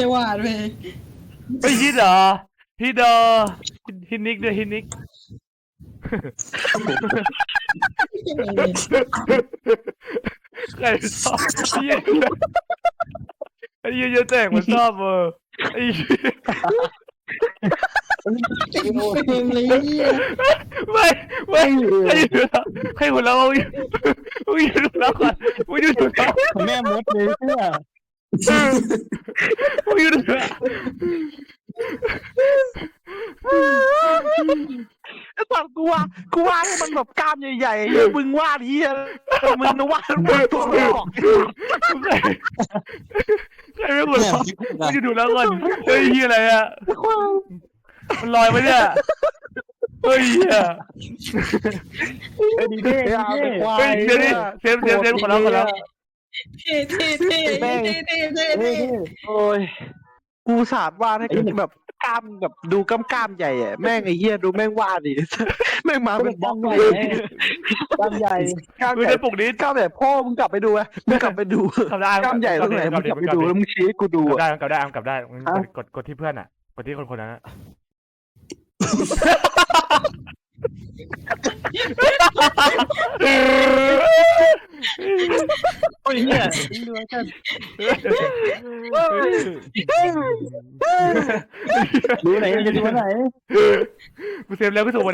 ช่วาดเว้ยไม่ฮิตเหรอฮิตเหรอฮิตนิกด้วยฮิตนิกใครชอบไอ้เหี้ยไอ้เหี้ยเยอะแตกมันชอบเออไอ้เหี้ยเต็มเฟรมเลยเหี้ยไม่ไม่ใครอยู่แล้วใครหัวเราะมึงมึงอยู่ดูแล้วก่อนมึงอยู่ดูแล้ว แม่มดเลยเพื่อมึงอยู่ดูแล้ว ไอ้สัตว์กูว่ากูว่าให้มันแบบกล้ามใหญ่ๆเหี้ยมึงวาดเหี้ยมึงนะวาดมันตัวไม่ออกใครใครไม่หัวเราะมึงอยู่ดูแล้วก่อนเฮ้ยเหี้ยอะไรอะมันลอยไปเนี่ยเฮ้ยเหี้ยไอ้ดีเด้เฮ้ยเอาไปควาเฮ้ยยเดี๋ยวนี้เซฟเซฟเซฟขอรับขอรับเท่เท่เท่เท่เท่เท่เฮ้เท่ยโอ้ย กูสาดวาดให้แบบกล้ามแบบดูกล้ามกล้ามๆใหญ่อะแม่งไอ้เหี้ยดูแม่งวาดดิแม่งมาเป็นบล็อกใหญ่เลยตามใหญ่กล้ามมึงใหญ่ได้ปลุกนี้กล้ามใหญ่พ่อมึงกลับไปดูอะมึงกลับไปดูทำได้กล้ามใหญ่ตรงไหนมึงกลับไปดูแล้วมึงชี้ให้กูดูกลับอะได้กลับได้กลับได้มึงกดกดกดที่เพื่อนอะกดที่คนคนนั้น อะโอ้ยเหี้ยดูกันดูไหนจะดูไหนกูเซฟแล้วกูส่งมา